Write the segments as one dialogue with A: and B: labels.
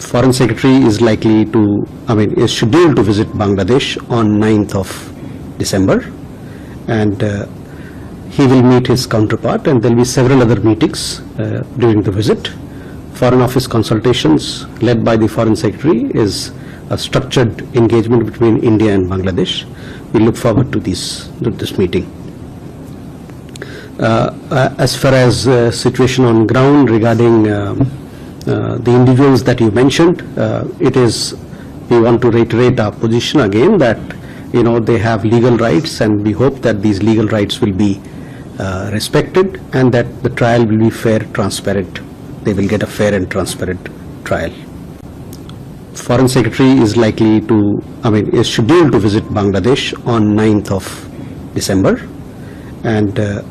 A: Foreign Secretary is likely to, I mean, is scheduled to visit Bangladesh on 9th of December, and uh, he will meet his counterpart, and there will be several other meetings uh, during the visit. Foreign Office consultations led by the Foreign Secretary is a structured engagement between India and Bangladesh. We look forward to this, to this meeting. Uh, uh, As far as uh, situation on ground regarding um, the individuals that you mentioned, uh, it is, we want to reiterate our position again that, you know, they have legal rights and we hope that these legal rights will be uh, respected and that the trial will be fair, transparent. They will get a fair and transparent trial. Foreign Secretary is likely to, I mean, is scheduled to visit Bangladesh on 9th of December, and uh,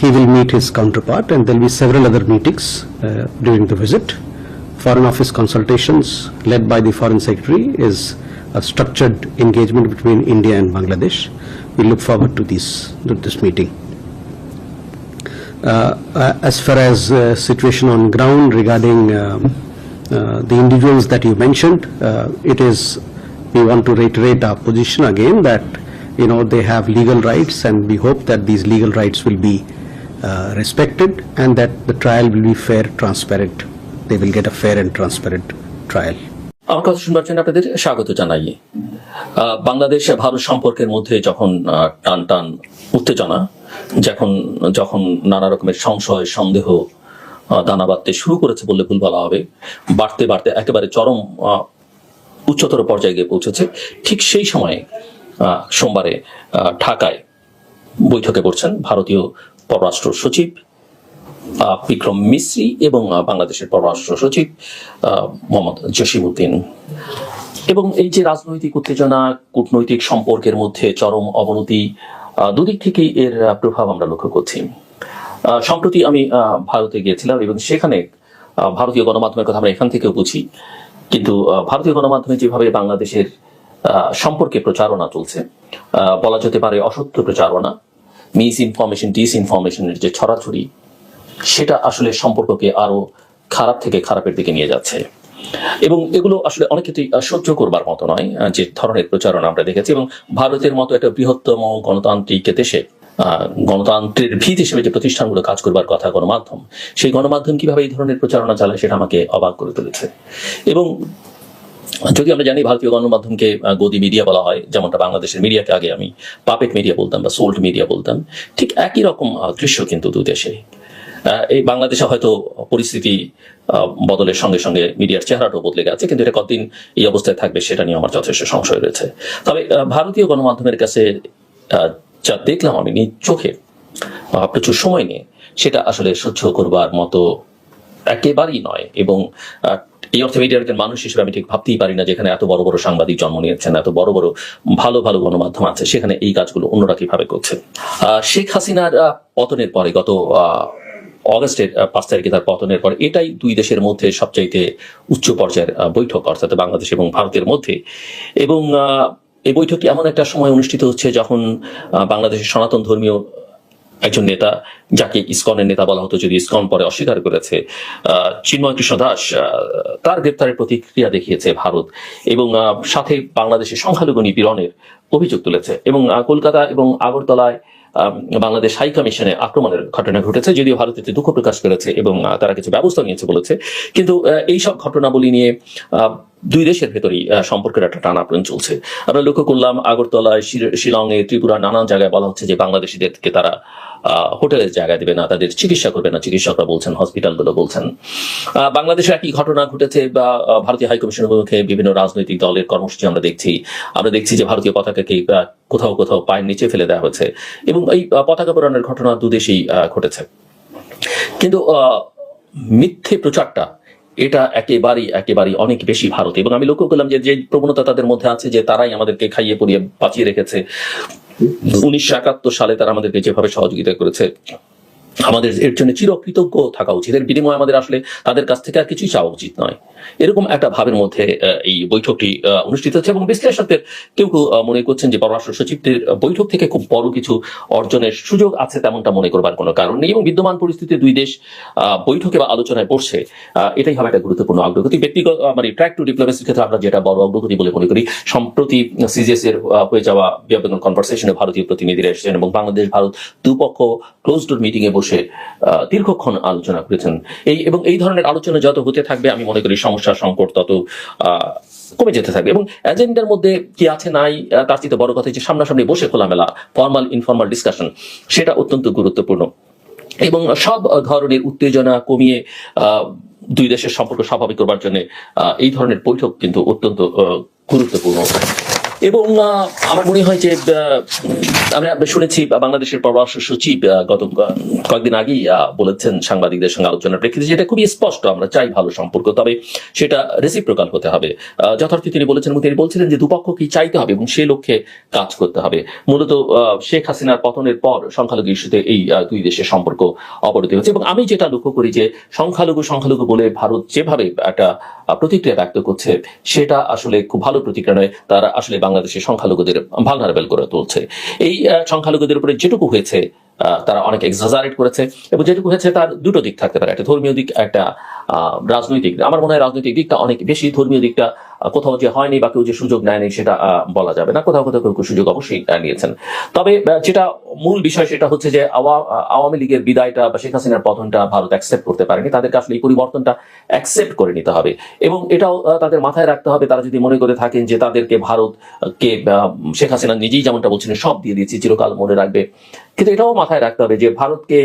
A: he will meet his counterpart, and there will be several other meetings uh, during the visit. Foreign Office consultations led by the Foreign Secretary is a structured engagement between India and Bangladesh. We look forward to this, to this meeting. Uh, uh, As far as uh, situation on ground regarding um, uh, the individuals that you mentioned, uh, it is, we want to reiterate our position again that, you know, they have legal rights and we hope that these legal rights will be uh, respected and that the trial will be fair, transparent. They will get a fair and transparent trial.
B: আমার কথা শুনবার জন্য আপনাদের স্বাগত জানাই বাংলাদেশ ভারত সম্পর্কের মধ্যে যখন টান টান উত্তেজনা যখন যখন নানা রকমের সংশয় সন্দেহ দানা বাঁধতে শুরু করেছে বললে ভুল বলা হবে বাড়তে বাড়তে একেবারে চরম উচ্চতর পর্যায়ে গিয়ে পৌঁছেছে ঠিক সেই সময়ে সোমবারে ঢাকায় বৈঠকে বসছেন ভারতীয় পররাষ্ট্র সচিব বিক্রম মিশ্রি এবং বাংলাদেশের পররাষ্ট্র সচিব মোহাম্মদ জসিমউদ্দিন। এবং এই যে রাজনৈতিক উত্তেজনা, কূটনৈতিক সম্পর্কের মধ্যে চরম অবনতি দুদিক থেকেই এর প্রভাব আমরা লক্ষ্য করছি। সম্প্রতি আমি ভারতে গিয়েছিলাম এবং সেখানে ভারতীয় গণমাধ্যমের কথা আমরা এখান থেকেও বুঝি। কিন্তু ভারতীয় গণমাধ্যমে যেভাবে বাংলাদেশের সম্পর্কে প্রচারণা চলছে বলা যেতে পারে অসত্য প্রচারণা মিস ইনফরমেশন ডিস ইনফরমেশনের যে ছড়াছড়ি সেটা আসলে সম্পর্ককে আরও খারাপ থেকে খারাপের দিকে নিয়ে যাচ্ছে। এবং এগুলো আসলে অনেক ক্ষেত্রেই আহ, সহ্য করবার মতো নয় যে ধরনের প্রচারণা আমরা দেখেছি। এবং ভারতের মতো একটা বৃহত্তম গণতান্ত্রিক দেশে গণতন্ত্রের ভিত হিসেবে যে প্রতিষ্ঠানগুলো কাজ করবার কথা গণমাধ্যম সেই গণমাধ্যম কীভাবে এই ধরনের প্রচারণা চালায় সেটা আমাকে অবাক করে তুলেছে। এবং যদি আমরা জানি ভারতীয় গণমাধ্যমকে গদি মিডিয়া বলা হয়, যেমনটা বাংলাদেশের মিডিয়াকে আগে আমি পাপেট মিডিয়া বলতাম বা সোল্ট মিডিয়া বলতাম, ঠিক একই রকম দৃশ্য কিন্তু দু দেশে। এই বাংলাদেশে হয়তো পরিস্থিতি বদলের সঙ্গে সঙ্গে মিডিয়ার চেহারাটাও বদলে গেছে, কিন্তু এটা কতদিন এই অবস্থায় থাকবে সেটা নিয়ে আমার যথেষ্ট সংশয় রয়েছে। তবে ভারতীয় গণমাধ্যমের কাছে যা দেখলাম আমি নিজ চোখে প্রচুর সময় নিয়ে, সেটা আসলে সহ্য করবার মতো একেবারেই নয় এবং এই অর্থে মিডিয়ার মানুষ হিসেবে আমি ঠিক ভাবতেই পারি না যেখানে এত বড় বড় সাংবাদিক জন্ম নিয়েছেন, এত বড় বড় ভালো ভালো গণমাধ্যম আছে, সেখানে এই কাজগুলো অন্যরা কীভাবে করছে? শেখ হাসিনার পতনের পরে গত অগস্টের পাঁচ তারিখে তার পতনের পরে এটাই দুই দেশের মধ্যে সবচাইতে উচ্চ পর্যায়ের বৈঠক, অর্থাৎ বাংলাদেশ এবং ভারতের মধ্যে। এবং এই বৈঠকটি এমন একটা সময় অনুষ্ঠিত হচ্ছে যখন বাংলাদেশের সনাতন ধর্মীয় একজন নেতা যাকে ইসকনের নেতা বলা হতো, যদি ইসকন পরে অস্বীকার করেছে চিন্ময় কৃষ্ণ দাস তার গ্রেপ্তারের প্রতিক্রিয়া দেখিয়েছে ভারত এবং সাথে বাংলাদেশের সংখ্যালঘু নিপীড়নের অভিযোগ তুলেছে এবং কলকাতা এবং আগরতলায় বাংলাদেশ হাই কমিশনে আক্রমণের ঘটনা ঘটেছে যদিও ভারত এতে দুঃখ প্রকাশ করেছে এবং তারা কিছু ব্যবস্থা নিয়েছে বলেছে। কিন্তু আহ, এই সব ঘটনাবলী নিয়ে দুই দেশের ভেতরেই সম্পর্কের একটা টানাপোড়েন চলছে। আমরা লক্ষ্য করলাম আগরতলায় শিল- শিলংয়ে ত্রিপুরা নানান জায়গায় বলা হচ্ছে যে বাংলাদেশিদেরকে তারা হোটেলের জায়গায় দেবে না তাদের চিকিৎসা করবে না চিকিৎসকরা বলছেন হসপিটালগুলো বলছেন। আহ, বাংলাদেশে একই ঘটনা ঘটেছে বা ভারতীয় হাইকমিশনের মুখে বিভিন্ন রাজনৈতিক দলের কর্মসূচি আমরা দেখছি। আমরা দেখছি যে ভারতীয় পতাকাকে কোথাও কোথাও পায়ের নিচে ফেলে দেওয়া হয়েছে। এবং এই পতাকা পোড়ানোর ঘটনা দুদেশেই ঘটেছে। কিন্তু মিথ্যে প্রচারটা এটা একেবারেই একেবারেই অনেক বেশি ভারত। এবং আমি লক্ষ্য করলাম যে যে প্রবণতা তাদের মধ্যে আছে যে তারাই আমাদেরকে খাইয়ে পরিয়ে বাঁচিয়ে রেখেছে। উনিশশো একাত্তর সালে তারা আমাদেরকে যেভাবে সহযোগিতা করেছে আমাদের এর জন্য চিরকৃতজ্ঞ থাকা উচিত। এর বিনিময়ে আমাদের আসলে তাদের কাছ থেকে আর কিছুই চাওয়া উচিত নয়। এরকম একটা ভাবের মধ্যে এই বৈঠকটি অনুষ্ঠিত হচ্ছে এবং বিশ্লেষকদের কেউ কেউ মনে করছেন যে পররাষ্ট্র সচিবদের বৈঠক থেকে খুব বড় কিছু অর্জনের সুযোগ আছে তেমনটা মনে করবার কোনো কারণ নেই এবং বিদ্যমান পরিস্থিতিতে দুই দেশ বৈঠকে বা আলোচনায় বসছে এটাই হবে একটা গুরুত্বপূর্ণ অগ্রগতি ব্যক্তিগত মানে ট্র্যাক টু ডিপ্লোমেসির ক্ষেত্রে আমরা যেটা বড় অগ্রগতি বলে মনে করি, সম্প্রতি সিজিএস এর হয়ে যাওয়া বিবেকানন্দ কনভারসেশনে ভারতীয় প্রতিনিধিরা এসেছেন এবং বাংলাদেশ ভারত দুপক্ষ ক্লোজ ডোর মিটিং এ বসে আহ, দীর্ঘক্ষণ আলোচনা করেছেন। এই এবং এই ধরনের আলোচনা যত হতে থাকবে আমি মনে করি সমস্যা সংকট তত কমে যেতে থাকবে। এবং এজেন্ডার মধ্যে কি আছে নাই তার চেয়ে বড় কথা হচ্ছে সামনাসামনি বসে খোলামেলা ফর্মাল ইনফর্মাল ডিসকাশন সেটা অত্যন্ত গুরুত্বপূর্ণ। এবং সব ধরনের উত্তেজনা কমিয়ে দুই দেশের সম্পর্ক স্বাভাবিক করবার জন্য এই ধরনের বৈঠক কিন্তু অত্যন্ত গুরুত্বপূর্ণ। এবং আমার মনে হয় যে আমরা শুনেছি বাংলাদেশের পররাষ্ট্র সচিব গত কয়েকদিন আগেই বলেছেন সাংবাদিকদের সঙ্গে আলোচনার প্রেক্ষিতে যেটা খুবই স্পষ্ট আমরা চাই ভালো সম্পর্ক তবে সেটা রেসিপ্রোকাল হতে হবে। আহ, যথার্থই তিনি বলেছেন এবং তিনি বলছিলেন যে দুপক্ষ কি চাইতে হবে এবং সে লক্ষ্যে কাজ করতে হবে। মূলত শেখ হাসিনার পতনের পর সংখ্যালঘু ইস্যুতে এই দুই দেশের সম্পর্ক অবনতি হচ্ছে এবং আমি যেটা লক্ষ্য করি যে সংখ্যালঘু সংখ্যালঘু বলে ভারত যেভাবে একটা প্রতিক্রিয়া ব্যক্ত করছে সেটা আসলে খুব ভালো প্রতিক্রিয়া নয়। তারা আসলে বাংলাদেশের সংখ্যালঘুদের ভালনারেবল করে তুলছে। এই সংখ্যালঘুদের উপরে যেটুকু হয়েছে তারা অনেক এক্সাজারেট করেছে এবং যেটুকু হয়েছে তার দুটো দিক থাকতে পারে। একটা ধর্মীয় দিক, একটা রাজনৈতিক, আমার মনে হয় রাজনৈতিক দিকটা অনেক বেশি ধর্মীয় দিকটা কোথাও যে হয়নি বা কেউ যে সুযোগ নেয়নি সেটা বলা যাবে না। কোথাও কোথাও কেউ সুযোগ অবশ্যই নিয়েছেন। তবে যেটা মূল বিষয় সেটা হচ্ছে যে আওয়ামী লীগের বিদায়টা বা শেখ হাসিনার পতনটা ভারত অ্যাকসেপ্ট করতে পারেনি। তাদেরকে আসলে এই পরিবর্তনটা অ্যাকসেপ্ট করে নিতে হবে। এবং এটাও তাদের মাথায় রাখতে হবে, তারা যদি মনে করে থাকেন যে তাদেরকে ভারতকে শেখ হাসিনা নিজেই যেমনটা বলছিলেন, সব দিয়ে দিয়েছি, চিরকাল মনে রাখবে। কিন্তু এটাও মাথায় রাখতে হবে যে ভারতকে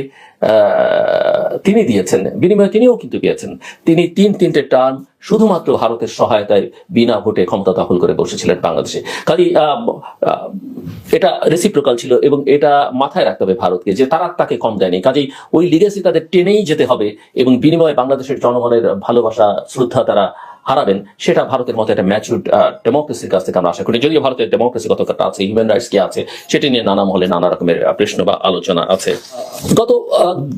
B: তিনি দিয়েছেন, বিনিময়ে তিনিও কিন্তু পেয়েছেন তিনি তিন তিনটে টার্ম শুধুমাত্র ভারতের সহায়তায় বিনা ভোটে ক্ষমতা দখল করে বসেছিলেন বাংলাদেশে। কাজে এটা রেসিপ্রোকাল ছিল এবং এটা মাথায় রাখতে হবে ভারতকে যে তারা তাকে কম দেয়নি। কাজেই ওই লিগেসি তাদের টেনেই যেতে হবে এবং বিনিময়ে বাংলাদেশের জনগণের ভালোবাসা, শ্রদ্ধা তারা হারাবেন, সেটা ভারতের মতো একটা ম্যাচুর ডেমোক্রেসির কাছ থেকে আমরা আশা করি। যদিও ভারতের ডেমোক্রেসি কতটা আছে হিউম্যান রাইটস কি আছে, সেটা নিয়ে নানা মহলে নানা রকমের প্রশ্ন বা আলোচনা আছে। গত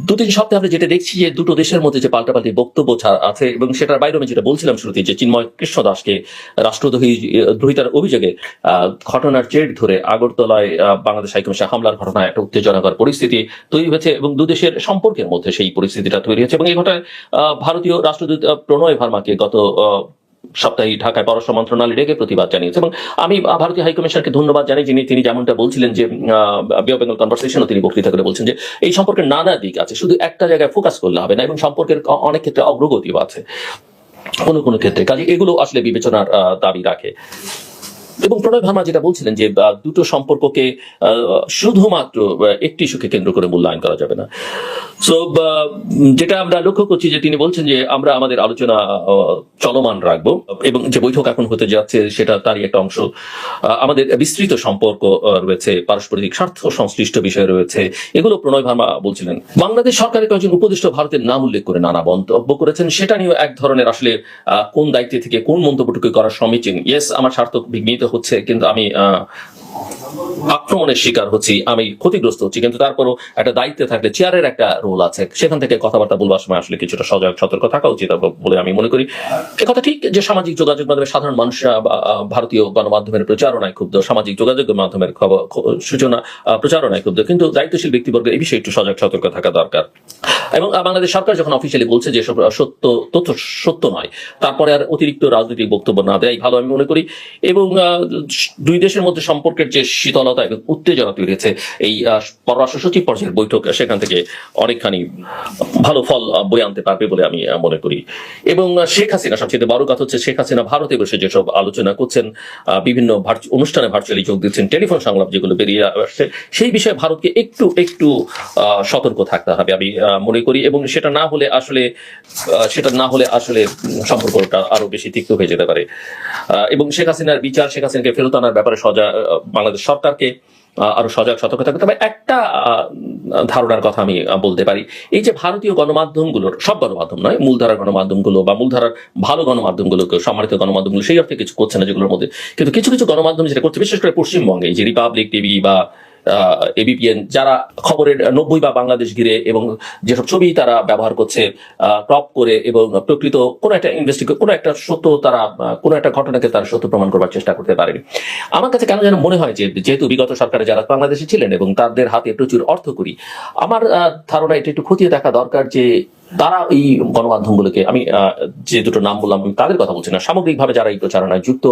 B: দু তিন সপ্তাহে আমরা যেটা দেখছি যে দুটো দেশের মধ্যে যে পাল্টাপাল্টি বক্তব্য আছে এবং সেটার বাইরে আমি যেটা বলছিলাম শুরুতে যে চিন্ময় কৃষ্ণ দাসকে রাষ্ট্রদ্রোহী দ্রোহিতার অভিযোগে ঘটনার জের ধরে আগরতলায় বাংলাদেশ হাইকমিশন হামলার ঘটনায় একটা উত্তেজনাকর পরিস্থিতি তৈরি হয়েছে এবং দু দেশের সম্পর্কের মধ্যে সেই পরিস্থিতিটা তৈরি হয়েছে এবং এই ঘটনায় ভারতীয় রাষ্ট্রদূত প্রণয় ভার্মাকে গত সপ্তাহে ঢাকায় পররাষ্ট্র মন্ত্রণালয় ডেকে প্রতিবাদ জানিয়েছে। এবং আমি ভারতীয় হাইকমিশনকে ধন্যবাদ জানাই, যিনি, তিনি যেমনটা বলছিলেন যে বেঙ্গল কনভারসেশনও তিনি বক্তৃতা করে বলছেন যে, এই সম্পর্কের নানা দিক আছে, শুধু একটা জায়গায় ফোকাস করলে হবে না, এবং সম্পর্কের অনেক ক্ষেত্রে অগ্রগতিও আছে। কোনো কোনো ক্ষেত্রে। কাজে এগুলো আসলে বিবেচনার দাবি রাখে। এবং প্রণয় ভার্মা যেটা বলছিলেন যে দুটো সম্পর্ককে শুধুমাত্র একটি ইস্যুকে কেন্দ্র করে মূল্যায়ন করা যাবে না। সো যেটা আমরা লক্ষ্য করছি যে, তিনি বলছেন যে, আমরা আমাদের আলোচনা চলমান রাখব এবং যে বৈঠক এখন হতে যাচ্ছে সেটা তারই একটা অংশ। আমাদের বিস্তৃত সম্পর্ক রয়েছে, পারস্পরিক স্বার্থ সংশ্লিষ্ট বিষয় রয়েছে, এগুলো প্রণয় ভার্মা বলছিলেন। বাংলাদেশ সরকারের কয়েকজন উপদেষ্টা ভারতের নাম উল্লেখ করে নানা মন্তব্য করেছেন, সেটা নিয়েও এক ধরনের আসলে কোন দায়িত্ব থেকে কোন মন্তব্যটুকু করা সমীচীন। ইয়েস আমার স্বার্থ বিঘ্নিত হচ্ছে কিন্তু আমি আক্রমণের শিকার হচ্ছি আমি, ক্ষতিগ্রস্ত হচ্ছি, কিন্তু তারপরও একটা দায়িত্বে থাকলে চেয়ারের একটা রোল আছে। সেখান থেকে কথাবার্তা বলবার সময় আসলে কিছুটা সজাগ, সতর্ক থাকা উচিত বলে আমি মনে করি। কথা ঠিক যে সামাজিক যোগাযোগ মাধ্যমে সাধারণ মানুষরা ভারতীয় গণমাধ্যমের প্রচারণায় ক্ষুব্ধ, সামাজিক যোগাযোগ মাধ্যমের খবর সূচনা প্রচারণায় ক্ষুব্ধ, কিন্তু দায়িত্বশীল ব্যক্তিবর্গের এই বিষয়ে একটু সজাগ, সতর্ক থাকা দরকার। এবং বাংলাদেশ সরকার যখন অফিসিয়ালি বলছে যে সব সত্য, তথ্য সত্য নয়, তারপরে আর অতিরিক্ত রাজনৈতিক বক্তব্য না দেয় ভালো আমি মনে করি। এবং দুই দেশের মধ্যে সম্পর্কের যে শীতলতা এবং উত্তেজনা তৈরি হয়েছে, এই পররাষ্ট্র সচিব পর্যায়ের বৈঠক সেখান থেকে অনেকখানি ভালো ফল বয়ে আনতে পারবে বলে আমি মনে করি। এবং শেখ হাসিনা, সবচেয়ে বড় কথা হচ্ছে শেখ হাসিনা ভারতে বসে যেসব আলোচনা করছেন বিভিন্ন অনুষ্ঠানে ভার্চুয়ালি যোগ দিচ্ছেন, টেলিফোন সংলাপ যেগুলো বেরিয়ে আসছে, সেই বিষয়ে ভারতকে একটু একটু সতর্ক থাকতে হবে আমি মনে করি। এবং সেটা না হলে আসলে সেটা না হলে আসলে সম্পর্কটা আরও বেশি তিক্ত হয়ে যেতে পারে। এবং শেখ হাসিনার বিচার, শেখ হাসিনাকে ফেরত আনার ব্যাপারে সজা বাংলাদেশ সরকারকে আরও সজাগ, সতর্ক থাকবে তবে একটা ধারণার কথা আমি বলতে পারি। এই যে ভারতীয় গণমাধ্যমগুলোর, সব গণমাধ্যম নয়, মূলধারার গণমাধ্যমগুলো বা মূলধারার ভালো গণমাধ্যমগুলোকে সম্মানিত গণমাধ্যমগুলো, সেই অর্থে কিছু করছে না যেগুলোর মধ্যে। কিন্তু কিছু কিছু গণমাধ্যম যেটা করছে, বিশেষ করে পশ্চিমবঙ্গে যে রিপাবলিক টিভি বা এবিপিএন যারা খবরের নব্বই বা বাংলাদেশ ঘিরে এবং যেসব ছবি তারা ব্যবহার করছে ক্রপ করে এবং প্রকৃত কোনো একটা ইনভেস্টিগেট কোনো একটা সত্য তারা কোনো একটা ঘটনাকে তারা সত্য প্রমাণ করবার চেষ্টা করতে পারেনি। আমার কাছে কেন যেন মনে হয় যে, যেহেতু বিগত সরকারে যারা বাংলাদেশে ছিলেন এবং তাদের হাতে প্রচুর অর্থ করি, আমার ধারণা এটা একটু খতিয়ে দেখা দরকার যে, তারা এই গণমাধ্যমগুলোকে, আমি যে দুটো নাম বললাম তাদের কথা বলছি না, সামগ্রিকভাবে যারা এই প্রচারণায় যুক্ত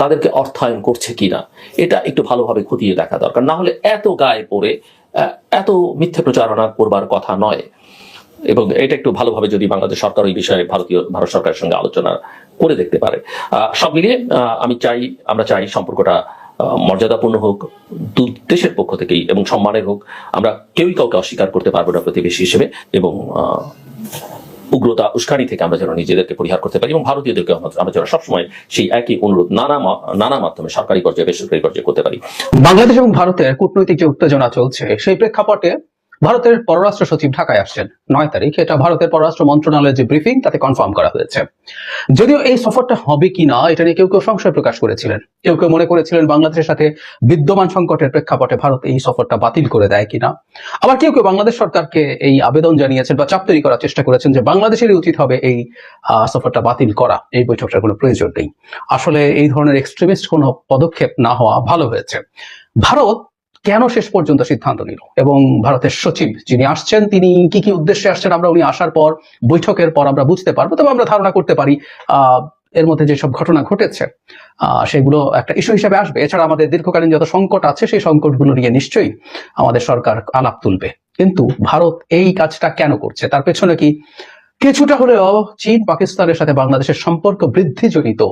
B: তাদেরকে অর্থায়ন করছে কিনা, এটা একটু ভালোভাবে খতিয়ে দেখা দরকার। না হলে এত গায়ে পড়ে এত মিথ্যে প্রচারণা করবার কথা নয়। এবং এটা একটু ভালোভাবে যদি বাংলাদেশ সরকার এই বিষয়ে ভারতীয়, ভারত সরকারের সঙ্গে আলোচনা করে দেখতে পারে। সব মিলিয়ে আমি চাই, আমরা চাই সম্পর্কটা মর্যাদাপূর্ণ হোক, দু, দেশের পক্ষ থেকেই, এবং সম্মানের হোক। আমরা কেউই কাউকে অস্বীকার করতে পারব না প্রতিবেশী হিসেবে, এবং উগ্রতা, উস্কানি থেকে আমরা যেন নিজেদেরকে পরিহার করতে পারি এবং ভারতীয়দেরকে আমরা যেন সবসময় সেই একই অনুরোধ নানা নানা মাধ্যমে সরকারি পর্যায়ে, বেসরকারি পর্যায়ে করতে পারি।
C: বাংলাদেশ এবং ভারতের কূটনৈতিক যে উত্তেজনা চলছে, সেই প্রেক্ষাপটে ভারতের পররাষ্ট্র সচিব ঢাকায় আসছেন। নয় তারিখ, এটা ভারতের পররাষ্ট্র মন্ত্রণালয়ের যে ব্রিফিং তাতে কনফার্ম করা হয়েছে। যদিও এই সফরটা হবে কিনা এটা নিয়ে কেউ কেউ সংশয় প্রকাশ করেছিলেন। কেউ কেউ মনে করেছিলেন বাংলাদেশের সাথে বিদ্যমান সংকটের প্রেক্ষাপটে ভারত এই সফরটা বাতিল করে দেয় কিনা। আবার কেউ কেউ বাংলাদেশ সরকারকে এই আবেদন জানিয়েছেন বা চাপ তৈরি করার চেষ্টা করেছেন যে বাংলাদেশেরই উচিত হবে এই সফরটা বাতিল করা। এই বৈঠকটার কোনো প্রয়োজন নেই। আসলে এই ধরনের এক্সট্রিমিস্ট কোনো পদক্ষেপ না হওয়া ভালো হয়েছে। ভারত কেন শেষ পর্যন্ত সিদ্ধান্ত নিল? এবং ভারতের সচিব যিনি আসছেন, তিনি কি কি উদ্দেশ্যে আসছেন আমরা উনি আসার পর, বৈঠকের পর আমরা বুঝতে পারব, তবে আমরা ধারণা করতে পারি এর মধ্যে যেসব ঘটনা ঘটেছে সেগুলো একটা ইস্যু হিসেবে আসবে। এছাড়া আমাদের দীর্ঘকালীন যত সংকট আছে, সেই সংকটগুলো নিয়ে নিশ্চয়ই আমাদের সরকার আলাপ তুলবে। কিন্তু ভারত এই কাজটা কেন করছে? তার পেছনে কি কিছুটা হলেও চীন, পাকিস্তানের সাথে বাংলাদেশের সম্পর্ক বৃদ্ধি জনিত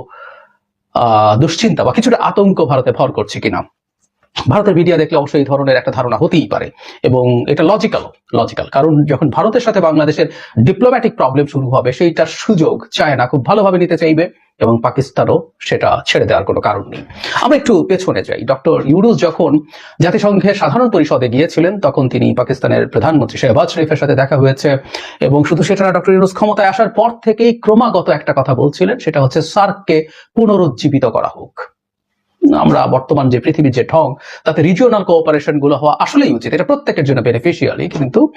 C: আহ দুশ্চিন্তা বা কিছুটা আতঙ্ক ভারতে ভর করছে কিনা? ভারতের মিডিয়া দেখলে অবশ্যই এই ধরনের একটা ধারণা হতেই পারে। এবং এটা লজিক্যাল লজিক্যাল কারণ যখন ভারতের সাথে বাংলাদেশের ডিপ্লোম্যাটিক প্রবলেম শুরু হবে, সেইটার সুযোগ চায়না খুব ভালোভাবে নিতে চাইবে এবং পাকিস্তানও সেটা ছেড়ে দেওয়ার কোনো কারণ নেই। আমরা একটু পেছনে যাই। ডক্টর ইউনুস যখন জাতিসংঘের সাধারণ পরিষদে গিয়েছিলেন, তখন তিনি পাকিস্তানের প্রধানমন্ত্রী শেহবাজ শরীফের সাথে দেখা হয়েছে এবং শুধু সেটা না, ডক্টর ইউনুস ক্ষমতায় আসার পর থেকেই ক্রমাগত একটা কথা বলছিলেন, সেটা হচ্ছে সার্ককে পুনরুজ্জীবিত করা হোক। আমরা বর্তমান যে পৃথিবীর যে ঢং, তাতে রিজিওনাল কোঅপারেশনগুলো হওয়া আসলেই উচিত। এটা প্রত্যেকের জন্য বেনিফিশিয়ালি কিন্তু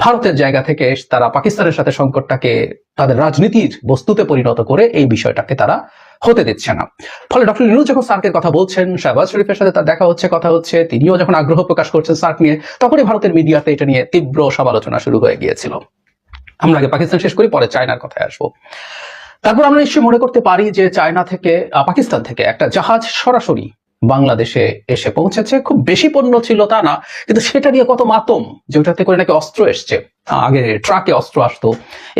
C: ভারতের জায়গা থেকে তারা পাকিস্তানের সাথে সংকটটাকে তাদের রাজনীতির বস্তুতে পরিণত করে এই বিষয়টাকে তারা হতে দিচ্ছে না। ফলে ডক্টর ইনুজ যখন সার্কের কথা বলছেন, শাহবাজ শরীফের সাথে তার দেখা হচ্ছে, কথা হচ্ছে, তিনিও যখন আগ্রহ প্রকাশ করছেন সার্ক নিয়ে, তখনই ভারতের মিডিয়াতে এটা নিয়ে তীব্র সমালোচনা শুরু হয়ে গিয়েছিল। আমরা আগে পাকিস্তান শেষ করি, পরে চায়নার কথায় আসব। তারপর আমরা নিশ্চয়ই মনে করতে পারি যে চায়না থেকে পাকিস্তান থেকে একটা জাহাজ সরাসরি বাংলাদেশে এসে পৌঁছেছে। খুব বেশি পণ্য ছিল তা না, কিন্তু সেটা নিয়ে কত মাতম, যে ওটাতে করে নাকি অস্ত্র এসছে। আগে ট্রাকে অস্ত্র আসতো,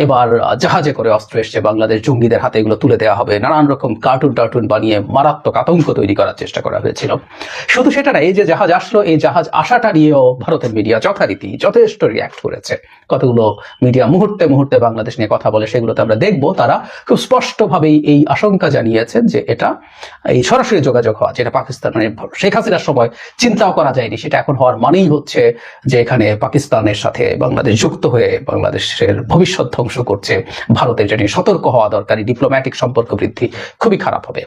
C: এবার জাহাজে করে অস্ত্র এসছে, বাংলাদেশ জঙ্গিদের হাতে এগুলো তুলে দেওয়া হবে। নানান রকম কার্টুন টার্টুন বানিয়ে মারাত্মক আতঙ্ক তৈরি করার চেষ্টা করা হয়েছিল। শুধু সেটা না, এই যে জাহাজ আসলো, এই জাহাজ আসাটা নিয়েও ভারতের মিডিয়া যথারীতি যথেষ্ট রিয়াক্ট করেছে। কতগুলো মিডিয়া মুহূর্তে মুহূর্তে বাংলাদেশ নিয়ে কথা বলে, সেগুলোতে আমরা দেখব। তারা খুব স্পষ্টভাবেই এই আশঙ্কা জানিয়েছেন যে এটা এই সরাসরি যোগাযোগ হওয়া, যেটা পাকিস্তান মানে শেখ হাসিনার সময় চিন্তাও করা যায়নি, সেটা এখন হওয়ার মানেই হচ্ছে যে এখানে পাকিস্তানের সাথে বাংলাদেশ যুক্ত হয়ে বাংলাদেশের ভবিষ্যৎ ধ্বংস করছে ভারতের। নিয়ে সতর্ক হওয়া দরকারি ডিপ্লোম্যাটিক সম্পর্ক বৃদ্ধি খুবই খারাপ হবে।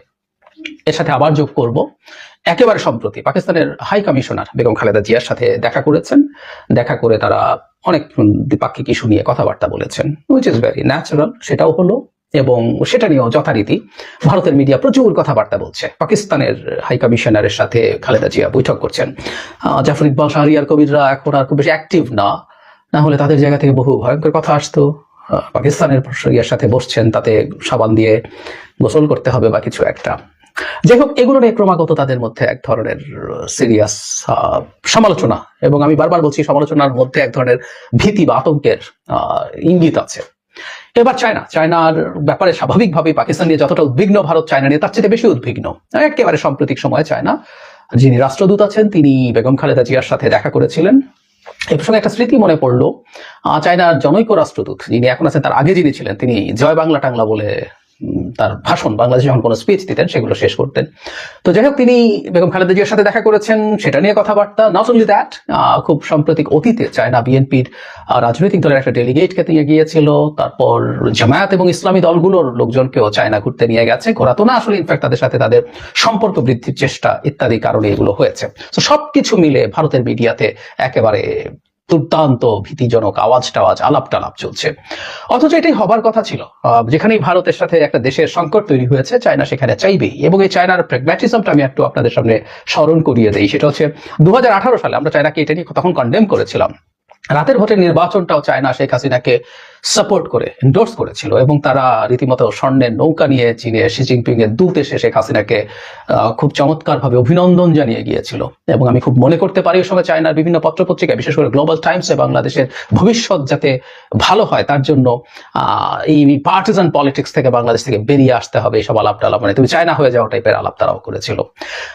C: এর সাথে আবার যোগ করব। একেবারে সম্প্রতি পাকিস্তানের হাই কমিশনার বেগম খালেদা জিয়ার সাথে দেখা করেছেন। দেখা করে তারা অনেক দ্বিপাক্ষিক ইস্যু নিয়ে কথাবার্তা বলেছেন উইচ ইজ ভেরি ন্যাচারাল সেটাও হলো। এবং সেটা নিয়েও যথারীতি ভারতের মিডিয়া প্রচুর কথাবার্তা বলছে। পাকিস্তানের হাই কমিশনারের সাথে খালেদা জিয়া বৈঠক করছেন। জাফর ইকবাল শাহরিয়ার কবিররা এখন আর খুব বেশি অ্যাক্টিভ না। না হলে তাদের জায়গা থেকে বহু ভয়ঙ্কর কথা আসতো। পাকিস্তানের ইয়ার সাথে বসছেন, তাতে সাবান দিয়ে গোসল করতে হবে বা কিছু একটা। যাই হোক, এগুলো নিয়ে ক্রমাগত তাদের মধ্যে এক ধরনের সিরিয়াস সমালোচনা এবং আমি বারবার বলছি সমালোচনার মধ্যে এক ধরনের ভীতি বা আতঙ্কের ইঙ্গিত আছে। এবার চায়না, চায়নার ব্যাপারে স্বাভাবিকভাবেই পাকিস্তান নিয়ে যতটা উদ্বিগ্ন, ভারত চায়না নিয়ে তার চেয়ে বেশি উদ্বিগ্ন। একেবারে সাম্প্রতিক সময়ে চায়না, যিনি রাষ্ট্রদূত আছেন, তিনি বেগম খালেদা জিয়ার সাথে দেখা করেছিলেন। এই প্রসঙ্গে একটা স্মৃতি মনে পড়ল চায়নার জনৈক রাষ্ট্রদূত যিনি এখন আছেন তার আগে যিনি ছিলেন, তিনি জয় বাংলা টাংলা বলে তার ভাষণ, বাংলাদেশে যখন কোনো স্পিচ দিতেন, সেগুলো শেষ করতেন। তো যাই হোক, তিনি বেগম খালেদা জিয়ার সাথে দেখা করেছেন, সেটা নিয়ে কথাবার্তা। নট অনলি দ্যাট খুব সাম্প্রতিক অতীতে চায়না বিএনপির রাজনৈতিক দলের একটা ডেলিগেটকে নিয়ে গিয়েছিল তারপর জামায়াত এবং ইসলামী দলগুলোর লোকজনকেও চায়না ঘুরতে নিয়ে গেছে। ঘোরা তো না, আসলে ইনফ্যাক্ট তাদের সাথে তাদের সম্পর্ক বৃদ্ধির চেষ্টা ইত্যাদি কারণে এগুলো হয়েছে। তো সবকিছু মিলে ভারতের মিডিয়াতে একেবারে দুর্দান্ত ভীতিজনক আওয়াজ টাওয়াজ, আলাপ টালাপ চলছে। অথচ এটাই হবার কথা ছিল। যেখানেই ভারতের সাথে একটা দেশের সংকট তৈরি হয়েছে, চায়না সেখানে চাইবেই। এবং এই চায়নার প্রেগম্যাটিজমটা আমি একটু আপনাদের সামনে স্মরণ করিয়ে দেই। সেটা হচ্ছে দু হাজার আঠারো সালে আমরা চায়নাকে এটা নিয়ে তখন কন্ডেম করেছিলাম। রাতের ভোটের নির্বাচনটাও চায়না শেখ হাসিনাকে সাপোর্ট করে এন্ডোর্স করেছিল এবং তারা রীতিমতো স্বর্ণের নৌকা নিয়ে চীনে শি জিনপিং এর দূত এসে শেখ হাসিনাকে খুব চমৎকার ভাবে অভিনন্দন জানিয়ে গিয়েছিল। এবং আমি খুব মনে করতে পারি ওই সময় চায়নার বিভিন্ন পত্রপত্রিকা বিশেষ করে গ্লোবাল টাইমসে বাংলাদেশের ভবিষ্যৎ যাতে ভালো হয়, তার জন্য এই পার্টিজান পলিটিক্স থেকে বাংলাদেশ থেকে বেরিয়ে আসতে হবে এইসব আলাপ টালাপ। মানে তুমি চায়না হয়ে যাওয়া টাইপের আলাপ তারাও করেছিল।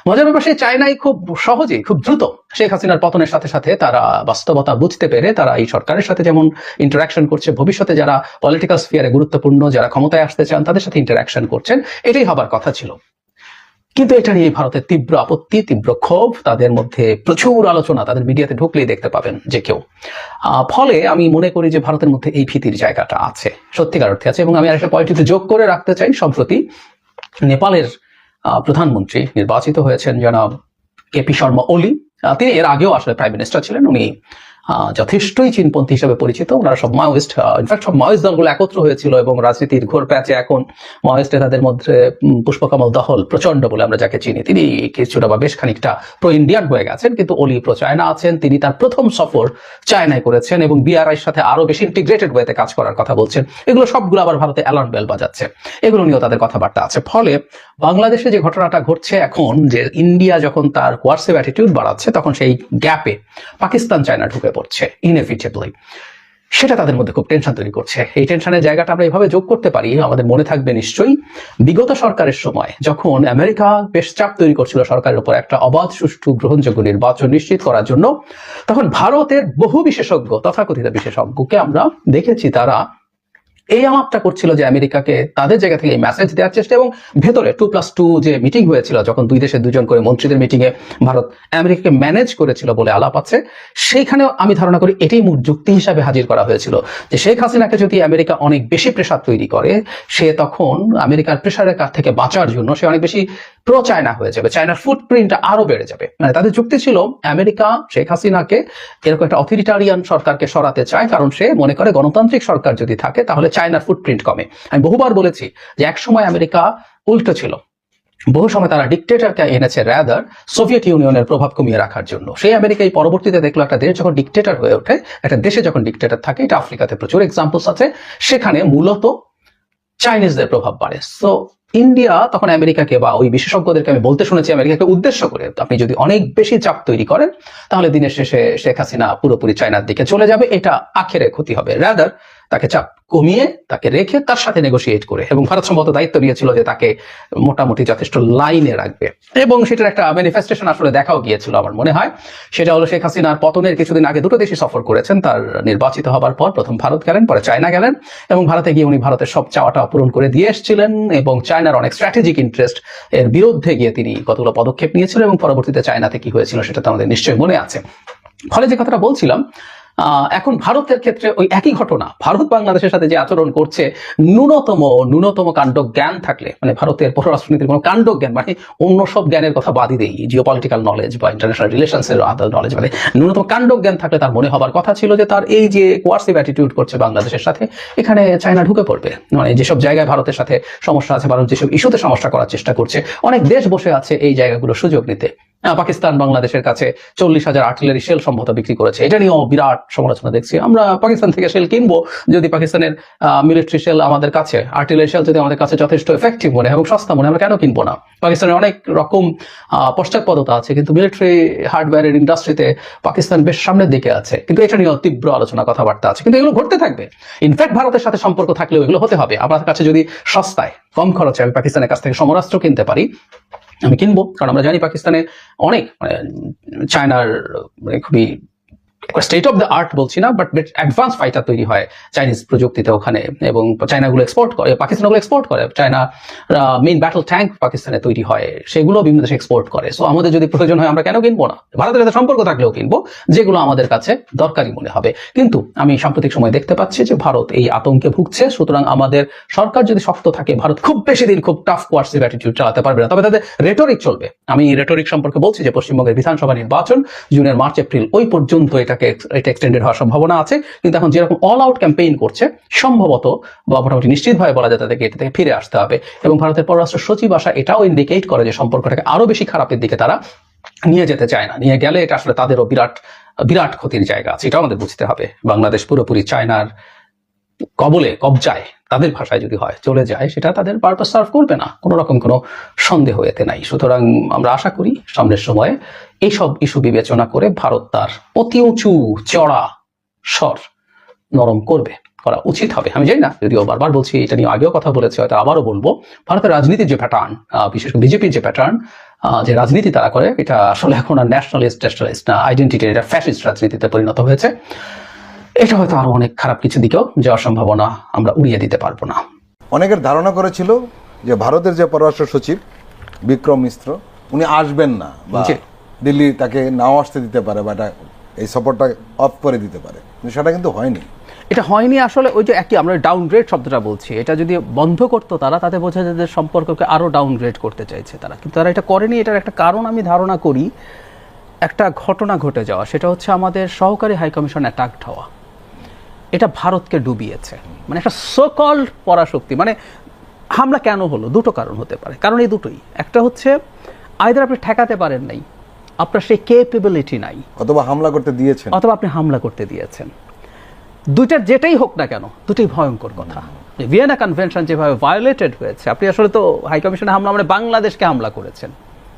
C: মজার ব্যাপার সেই চায়নাই খুব সহজেই, খুব দ্রুত শেখ হাসিনার পতনের সাথে সাথে তারা বাস্তবতা বুঝতে পেরে তারা এই সরকারের সাথে যেমন ইন্টারাকশন করছে ভবিষ্যতে যারা পলিটিক্যাল স্ফিয়ারে গুরুত্বপূর্ণ, যারা ক্ষমতায় আসতে চান, তাদের সাথে ইন্টারাকশন করছেন, এটাই হবার কথা ছিল। কিন্তু এটা নিয়ে ভারতের তীব্র আপত্তি, তীব্র ক্ষোভ, তাদের মধ্যে প্রচুর আলোচনা, তাদের মিডিয়াতে ঢুকলেই দেখতে পাবেন যে কেউ। ফলে আমি মনে করি যে ভারতের মধ্যে এই ভীতির জায়গাটা আছে, সত্যিকার অর্থে আছে। এবং আমি আরেকটা পয়েন্টটিতে যোগ করে রাখতে চাই, সম্প্রতি নেপালের প্রধানমন্ত্রী নির্বাচিত হয়েছেন জনাব কেপি শর্মা ওলি। তিনি এর আগেও আসলে প্রাইম মিনিস্টার ছিলেন, উনি যথেষ্টই চীনপন্থী হিসেবে পরিচিত। ওনারা সব মাওয়িস্ট ইনফ্যাক্ট সব মাওয়িস্ট দলগুলো একত্র হয়েছিল এবং রাজনীতির ঘোর প্যাচে এখন মাওয়িস্ট নেতাদের মধ্যে পুষ্পকমল দহল প্রচণ্ড বলে আমরা যাকে চিনি। তিনি কিছুটা বা বেশ খানিকটা প্রো ইন্ডিয়ান হয়ে গেছেন, কিন্তু ওলি প্রো চায়না আছেন। তিনি তার প্রথম সফর চায়নায় করেছেন এবং বিআরআইয়ের সাথে আরও বেশি ইন্টিগ্রেটেড ওয়েতে কাজ করার কথা বলছেন। এগুলো সবগুলো আবার ভারতে অ্যালার্ম বেল বাজাচ্ছে। এগুলো নিয়েও তাদের কথাবার্তা আছে। ফলে বাংলাদেশে যে ঘটনাটা ঘটছে এখন, যে ইন্ডিয়া যখন তার কোয়ার্সিভ অ্যাটিটিউড বাড়াচ্ছে, তখন সেই গ্যাপে পাকিস্তান চায়না ঢুকে পড়ছে ইনএফিটেবলি সেটা তাদের মধ্যে খুব টেনশন তৈরি করছে। এই টেনশনের জায়গাটা আমরা এইভাবে যোগ করতে পারি, আমাদের মনে থাকবে নিশ্চয়ই। বিগত সরকারের সময় যখন আমেরিকা বেশ চাপ তৈরি করছিল সরকারের উপর একটা অবাধ, সুষ্ঠু, গ্রহণযোগ্য নির্বাচন নিশ্চিত করার জন্য, তখন ভারতের বহু বিশেষজ্ঞ, তথাকথিত বিশেষজ্ঞকে আমরা দেখেছি, তারা এই আলাপটা করছিল যে আমেরিকাকে তাদের জায়গা থেকে এই মেসেজ দেওয়ার চেষ্টা এবং ভেতরে টু প্লাস টু যে মিটিং হয়েছিল, যখন দুই দেশের দুজন করে মন্ত্রীদের মিটিং এ ভারত আমেরিকাকে ম্যানেজ করেছিল বলে আলাপ আছে সেইখানে আমি ধারণা করি এটাই মূল যুক্তি হিসাবে হাজির করা হয়েছিল যে শেখ হাসিনাকে যদি আমেরিকা অনেক বেশি প্রেশার তৈরি করে, সে তখন আমেরিকার প্রেশারের কাছ থেকে বাঁচার জন্য সে অনেক বেশি প্রো চায়না হয়ে যাবে। চায়নার ফুটপ্রিন্ট আরও বেড়ে যাবে। মানে তাদের যুক্তি ছিল, আমেরিকা শেখ হাসিনাকে এরকম একটা অথরিটারিয়ান সরকারকে সরাতে চায়, কারণ সে মনে করে গণতান্ত্রিক সরকার যদি থাকে, তাহলে চায়নার ফুটপ্রিন্ট কমে। আমি বহুবার বলেছি যে একসময় আমেরিকা উল্টো ছিল। বহু সময় তারা ডিকটেটরকে এনেছে র্যাদার সোভিয়েত ইউনিয়নের প্রভাব কমিয়ে রাখার জন্য। সেই আমেরিকাই পরবর্তীতে দেখল একটা দেশ যখন ডিকটেটর হয়ে ওঠে, একটা দেশে যখন ডিকটেটর থাকে, এটা আফ্রিকাতে প্রচুর এক্সাম্পলস আছে, সেখানে মূলত চাইনিজদের প্রভাব বাড়ে। সো ইন্ডিয়া তখন আমেরিকাকে বা ওই বিশেষজ্ঞদেরকে আমি বলতে শুনেছি আমেরিকাকে উদ্দেশ্য করে, আপনি যদি অনেক বেশি চাপ তৈরি করেন, তাহলে দিনের শেষে শেখ হাসিনা পুরোপুরি চায়নার দিকে চলে যাবে, এটা আখেরে ক্ষতি হবে। রাদার তাকে চাপ কমিয়ে তাকে রেখে তার সাথে নেগোসিয়েট করে। এবং ভারত সম্ভবত দায়িত্ব নিয়েছিল যে তাকে মোটামুটি যথেষ্ট লাইনে রাখবে। এবং সেটার একটা ম্যানিফেস্টেশন আসলে দেখাও গিয়েছিল আমার মনে হয়। সেটা হলো শেখ হাসিনার পতনের কিছুদিন আগে দুটো দেশই সফর করেছেন। তার নির্বাচিত হবার পর প্রথম ভারত গেলেন, পরে চায়না গেলেন। এবং ভারতে গিয়ে উনি ভারতের সব চাওয়াটা পূরণ করে দিয়ে এসেছিলেন। এবং চায়নার অনেক স্ট্র্যাটেজিক ইন্টারেস্ট এর বিরুদ্ধে গিয়ে তিনি কতগুলো পদক্ষেপ নিয়েছিলেন এবং পরবর্তীতে চায়নাতে কি হয়েছিল সেটা তো আমাদের নিশ্চয়ই মনে আছে। ফলে যে কথাটা বলছিলাম এখন ভারতের ক্ষেত্রে ওই একই ঘটনা। ভারত বাংলাদেশের সাথে যে আচরণ করছে, ন্যূনতম ন্যূনতম কাণ্ড জ্ঞান থাকলে মানে ভারতের পররাষ্ট্রনীতির কোনো কাণ্ড জ্ঞান মানে অন্য সব জ্ঞানের কথা বাদই দেই জিও পলিটিক্যাল নলেজ বা ইন্টারন্যাশনাল রিলেশনস এর আদার নলেজ মানে ন্যূনতম কাণ্ড জ্ঞান থাকলে তার মনে হবার কথা ছিল যে তার এই যে কোয়ার্সিভ অ্যাটিটিউড করছে বাংলাদেশের সাথে, এখানে চায়না ঢুকে পড়বে। মানে যেসব জায়গায় ভারতের সাথে সমস্যা আছে ভারত যেসব ইস্যুতে সমস্যা করার চেষ্টা করছে, অনেক দেশ বসে আছে এই জায়গাগুলো সুযোগ নিতে। পাকিস্তান বাংলাদেশের কাছে চল্লিশ হাজার আর্টিলারি শেল সম্ভবত বিক্রি করেছে। এটা নিয়েও বিরাট সমালোচনা দেখছি। আমরা পাকিস্তান থেকে শেল কিনবো, যদি পাকিস্তানের মিলিটারি শেল আমাদের কাছে আর্টিলারি শেল যদি আমাদের কাছে যথেষ্ট এফেক্টিভ মনে হয় এবং সস্তা মনে হয়, আমরা কেন কিনবো না? পাকিস্তানের অনেক রকম পশ্চাৎপদতা আছে, কিন্তু মিলিটারি হার্ডওয়্যারের ইন্ডাস্ট্রিতে পাকিস্তান বেশ সামনের দিকে আছে। কিন্তু এটা নিয়েও তীব্র আলোচনা, কথাবার্তা আছে। কিন্তু এগুলো ঘটতে থাকবে। ইনফ্যাক্ট ভারতের সাথে সম্পর্ক থাকলেও এগুলো হতে হবে। আমার কাছে যদি সস্তায়, কম খরচে আমি পাকিস্তানের কাছ থেকে সমরাস্ত্র কিনতে পারি আমি কিনবো কারণ আমরা জানি পাকিস্তানে অনেক মানে চায়নার মানে খুবই স্টেট অফ দ্য আর্ট বলছি না বাট অ্যাডভান্স ফাইটার তৈরি হয় চাইনিজ প্রযুক্তিতে ওখানে। এবং চায়নাগুলো এক্সপোর্ট করে পাকিস্তানগুলো এক্সপোর্ট করে। চায়না মেইন ব্যাটল ট্যাঙ্ক পাকিস্তানে তৈরি হয়। সেগুলো বিভিন্ন দেশে এক্সপোর্ট করে। সো আমাদের যদি প্রয়োজন হয়, আমরা কেন কিনবো না? ভারতের সাথে সম্পর্ক থাকলেও কিনবো, যেগুলো আমাদের কাছে দরকারি মনে হবে। কিন্তু আমি সাম্প্রতিক সময় দেখতে পাচ্ছি যে ভারত এই আতঙ্কে ভুগছে। সুতরাং আমাদের সরকার যদি শক্ত থাকে, ভারত খুব বেশি দিন খুব টাফ কোয়ার্সিভ অ্যাটিটিউড চালাতে পারবে না। তবে তাদের রেটরিক চলবে। আমি রেটরিক সম্পর্কে বলছি যে পশ্চিমবঙ্গের বিধানসভা নির্বাচন জুনের মার্চ, এপ্রিল ওই পর্যন্ত এটাকে এটা এক্সটেন্ডেড হওয়ার সম্ভাবনা আছে। কিন্তু এখন যেরকম অল আউট ক্যাম্পেইন করছে, সম্ভবত বা মোটামুটি নিশ্চিতভাবে বলা যায় তাদেরকে এটা থেকে ফিরে আসতে হবে। এবং ভারতের পররাষ্ট্র সচিব আসা এটাও ইন্ডিকেট করে যে সম্পর্কটাকে আরও বেশি খারাপের দিকে তারা নিয়ে যেতে চায় না। নিয়ে গেলে এটা আসলে তাদেরও বিরাট বিরাট ক্ষতির জায়গা আছে। এটাও আমাদের বুঝতে হবে। বাংলাদেশ পুরোপুরি চায়নার কবলে, কবজায়। তাদের ভাষায় যদি হয়, চলে যায়, সেটা তাদের পারপাস সার্ভ করবে না। কোনো রকম কোনো সন্দেহ এতে নাই। সুতরাং আমরা আশা করি সামনের সময়ে এইসব ইস্যু বিবেচনা করে ভারত তার অতি উঁচু চড়া স্বর নরম করবে, করা উচিত হবে। আমি জানি না, যদিও বারবার বলছি, এটা নিয়ে আগেও কথা বলেছি, হয়তো আবারও বলব। ভারতের রাজনীতির যে প্যাটার্ন বিশেষ করে বিজেপির যে প্যাটার্ন যে রাজনীতি তারা করে, এটা আসলে এখন আর ন্যাশনালিস্ট ন্যাশনালিস্ট না আইডেন্টিটির এটা ফ্যাসিস্ট রাজনীতিতে পরিণত হয়েছে। এটা হয়তো আরও অনেক খারাপ কিছু দিকেও যাওয়ার সম্ভাবনা আমরা উড়িয়ে দিতে পারব না।
D: অনেকের ধারণা করেছিল যে ভারতের যে পররাষ্ট্র সচিব বিক্রম মিশ্র উনি আসবেন না বা দিল্লি তাকে নাও আসতে দিতে পারে বা এটা এই সফরটা অফ করে দিতে পারে। কিন্তু সেটা কিন্তু হয়নি।
C: এটা হয়নি আসলে ওই যে একই আমরা ডাউনগ্রেড শব্দটা বলছি। এটা যদি বন্ধ করতো তারা তাতে বোঝা যায় যে সম্পর্ককে আরও ডাউনগ্রেড করতে চাইছে তারা। কিন্তু তারা এটা করেনি এটার একটা কারণ আমি ধারণা করি। একটা ঘটনা ঘটে যাওয়া সেটা হচ্ছে আমাদের সহকারী হাই কমিশন অ্যাটাকড হওয়া। এটা ভারতকে ডুবিয়েছে। মানে একটা সকল পরাশক্তি মানে হামলা কেন হলো? দুটো কারণ হতে পারে। কারণ এই দুটোই। একটা হচ্ছে আয়দার আপনি ঠেকাতে পারেন নাই আপনার সেই কেপেবিলিটি নাই
D: অথবা হামলা করতে দিয়েছেন।
C: অথবা আপনি হামলা করতে দিয়েছেন। দুইটার যেটাই হোক না কেন দুটোই ভয়ঙ্কর কথা। ভিয়েনা কনভেনশন যেভাবে ভায়োলেটেড হয়েছে আপনি আসলে তো হাই কমিশনে হামলা মানে বাংলাদেশকে হামলা করেছেন।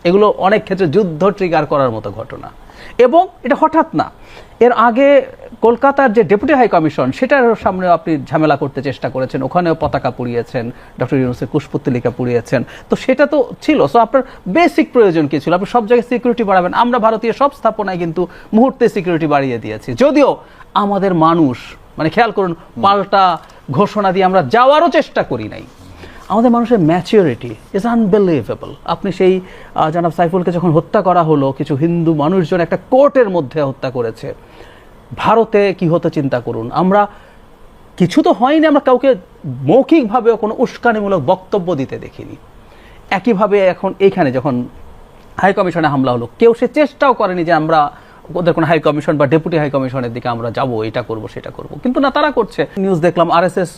C: এগুলো অনেক ক্ষেত্রে যুদ্ধ ট্রিগার করার মতো ঘটনা। এবং এটা হঠাৎ না এর আগে কলকাতার যে ডেপুটি হাই কমিশন সেটার সামনে আপনি ঝামেলা করতে চেষ্টা করেছেন। ওখানেও পতাকা পুড়িয়েছেন ডক্টর ইউনুসের কুশপুত্তলিকা পুড়িয়েছেন। তো সেটা তো ছিল। সো আপনার বেসিক প্রয়োজন কি ছিল? আপনি সব জায়গায় সিকিউরিটি বাড়াবেন। আমরা ভারতীয় সব স্থাপনায় কিন্তু মুহূর্তে সিকিউরিটি বাড়িয়ে দিয়েছি। যদিও আমাদের মানুষ মানে খেয়াল করুন পাল্টা ঘোষণা দিয়ে আমরা যাওয়ারও চেষ্টা করি নাই। আমাদের মানুষের ম্যাচিউরিটি ইজ আনবিলিভেবল আপনি সেই জনাব সাইফুলকে যখন হত্যা করা হলো কিছু হিন্দু মানুষজন একটা কোর্টের মধ্যে হত্যা করেছে। ভারতে কি হতো চিন্তা করুন। আমরা, কিছু তো হয়নি, আমরা কাউকে মৌখিকভাবেও কোনো উস্কানিমূলক বক্তব্য দিতে দেখিনি। একইভাবে এখন এইখানে যখন হাই কমিশনে হামলা হলো, কেউ সে চেষ্টাও করেনি যে আমরা ওদের কোনো হাই কমিশন বা ডেপুটি হাই কমিশনের দিকে আমরা যাব, এটা করব, সেটা করব। কিন্তু না, তারা করছে। নিউজ দেখলাম, আরএসএস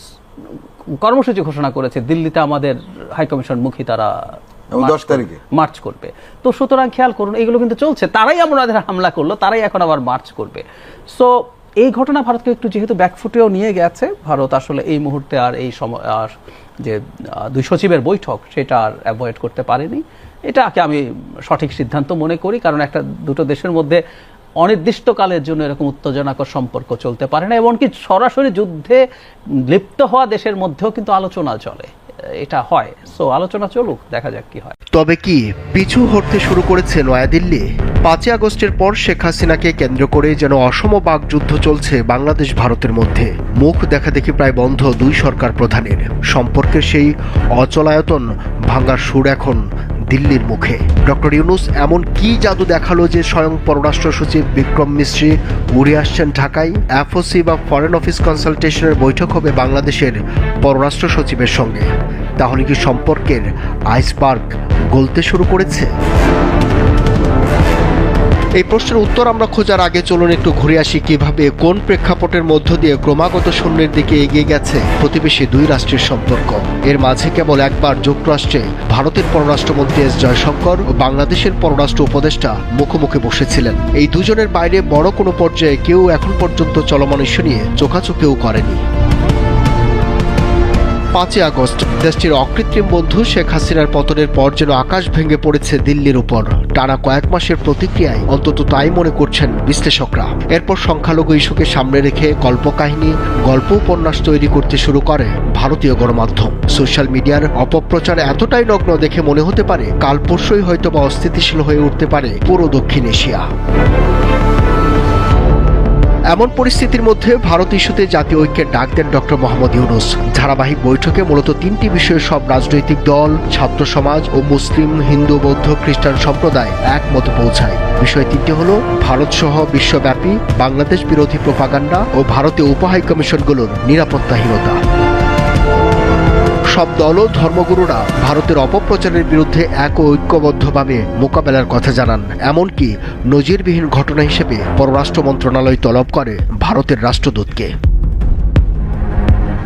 C: কর্মসূচি ঘোষণা করেছে, দিল্লিতে আমাদের হাই কমিশন মুখী তারা
D: 10 তারিখে।
C: মার্চ করবে। তো সুতরাং খেয়াল করুন এগুলো কিন্তু চলছে। তারাই আমাদের হামলা করল তারাই এখন আবার মার্চ করবে। সো এই ঘটনা ভারতকে একটু যেহেতু ব্যাকফুটেও নিয়ে গেছে ভারত আসলে এই মুহূর্তে আর এই সময় আর যে দুই সচিবের বৈঠক সেটা আর অ্যাভয়েড করতে পারেনি। এটাকে আমি সঠিক সিদ্ধান্ত মনে করি কারণ একটা দুটো দেশের মধ্যে অনির্দিষ্টকালের জন্য এরকম উত্তেজনাকর সম্পর্ক চলতে পারে না এমনকি সরাসরি যুদ্ধে লিপ্ত হওয়া দেশের মধ্যেও কিন্তু আলোচনা চলে। এটা হয়। সো আলোচনা চলুক, দেখা যাক কি হয়।
E: তবে কি পিছু হটতে শুরু করেছে নয়াদিল্লি? পাঁচই আগস্টের পর শেখ হাসিনাকে কেন্দ্র করে যেন অসম যুদ্ধ চলছে বাংলাদেশ ভারতের মধ্যে। মুখ দেখা দেখি প্রায় বন্ধ দুই সরকার প্রধানের। সম্পর্কের সেই অচলায়তন ভাঙ্গার সুর এখন দিল্লির মুখে। ডক্টর ইউনুস, এমন কি জাদু দেখাল যে স্বয়ং পররাষ্ট্র সচিব বিক্রম মিশ্রি উড়ে আসছেন ঢাকায়? এফওসি বা ফরেন অফিস কনসালটেশনের বৈঠক হবে বাংলাদেশের পররাষ্ট্র সচিবের সঙ্গে। তাহলে কি সম্পর্কের আইসবার্গ গলতে শুরু করেছে? এই প্রশ্নের উত্তর আমরা খোঁজার আগে চলুন একটু ঘুরে আসি কীভাবে কোন প্রেক্ষাপটের মধ্য দিয়ে ক্রমাগত শূন্যের দিকে এগিয়ে গেছে প্রতিবেশী দুই রাষ্ট্রের সম্পর্ক। এর মাঝে কেবল একবার যুক্তরাষ্ট্রে ভারতের পররাষ্ট্রমন্ত্রী এস জয়শঙ্কর ও বাংলাদেশের পররাষ্ট্র উপদেষ্টা মুখোমুখি বসেছিলেন। এই দুজনের বাইরে বড় কোনো পর্যায়ে কেউ এখন পর্যন্ত চলমান ইস্যু নিয়ে চোখাচোখেও করেনি। পাঁচই আগস্ট। দেশটির অকৃত্রিম বন্ধু শেখ হাসিনার পতনের পর যেন আকাশ ভেঙে পড়েছে দিল্লির উপর। টানা কয়েক মাসের প্রতিক্রিয়ায় অন্তত তাই মনে করছেন বিশ্লেষকরা। এরপর সংখ্যালঘু ইস্যুকে সামনে রেখে কল্পকাহিনী, গল্প উপন্যাস তৈরি করতে শুরু করে ভারতীয় গণমাধ্যম। সোশ্যাল মিডিয়ার অপপ্রচার এতটাই নগ্ন দেখে মনে হতে পারে, কাল পরশুই হয়তো বা অস্থিতিশীল হয়ে উঠতে পারে পুরো দক্ষিণ এশিয়া। এমন পরিস্থিতির মধ্যে ভারত ইস্যুতে জাতীয় ঐক্যের ডাক দেন ড মোহাম্মদ ইউনুস। ধারাবাহিক বৈঠকে মূলত তিনটি বিষয়ে সব রাজনৈতিক দল, ছাত্র সমাজ ও মুসলিম, হিন্দু, বৌদ্ধ, খ্রিস্টান সম্প্রদায় একমত পৌঁছায়। বিষয় তিনটি হল, ভারত সহ বিশ্বব্যাপী, বাংলাদেশ বিরোধী প্রোপাগান্ডা ও ভারতীয় উপহাই কমিশনগুলোর নিরাপত্তাহীনতা। সব দল ও ধর্মগুরুরা ভারতের অপপ্রচারের বিরুদ্ধে এক ঐক্যবদ্ধভাবে মোকাবেলার কথা জানান। এমনকি নজিরবিহীন ঘটনা হিসেবে পররাষ্ট্র মন্ত্রণালয় তলব করে ভারতের রাষ্ট্রদূতকে।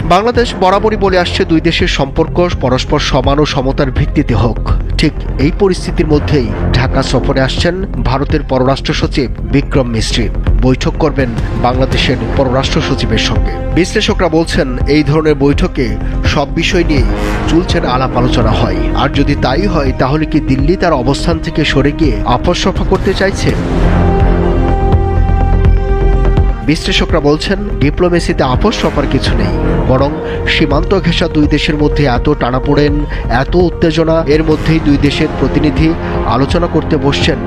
E: বাংলাদেশ বরাবরই বলে আসছে দুই দেশের সম্পর্ক পরস্পর সমান ও সমতার ভিত্তিতে হোক। ঠিক এই পরিস্থিতির মধ্যেই ঢাকা সফরে আসছেন ভারতের পররাষ্ট্র সচিব বিক্রম মিস্ত্রি। বৈঠক করবেন বাংলাদেশের পররাষ্ট্র সচিবের সঙ্গে। বিশ্লেষকরা বলছেন, এই ধরনের বৈঠকে সব বিষয় নিয়ে চুলছেন আলাপ আলোচনা হয়। আর যদি তাই হয়, তাহলে কি দিল্লি তার অবস্থান থেকে সরে গিয়ে আপস সফা করতে চাইছে? বিশ্লেষকরা বলছেন, ডিপ্লোমেসিতে আপোষ সফার কিছু নেই, বরং সীমান্ত ঘেঁষা দুই দেশের মধ্যে এত টানাপোড়েন, এত উত্তেজনা, এর মধ্যেই দুই দেশের প্রতিনিধি আলোচনা করতে বসছেন।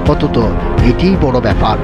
E: আপাতত এটিই বড় ব্যাপার।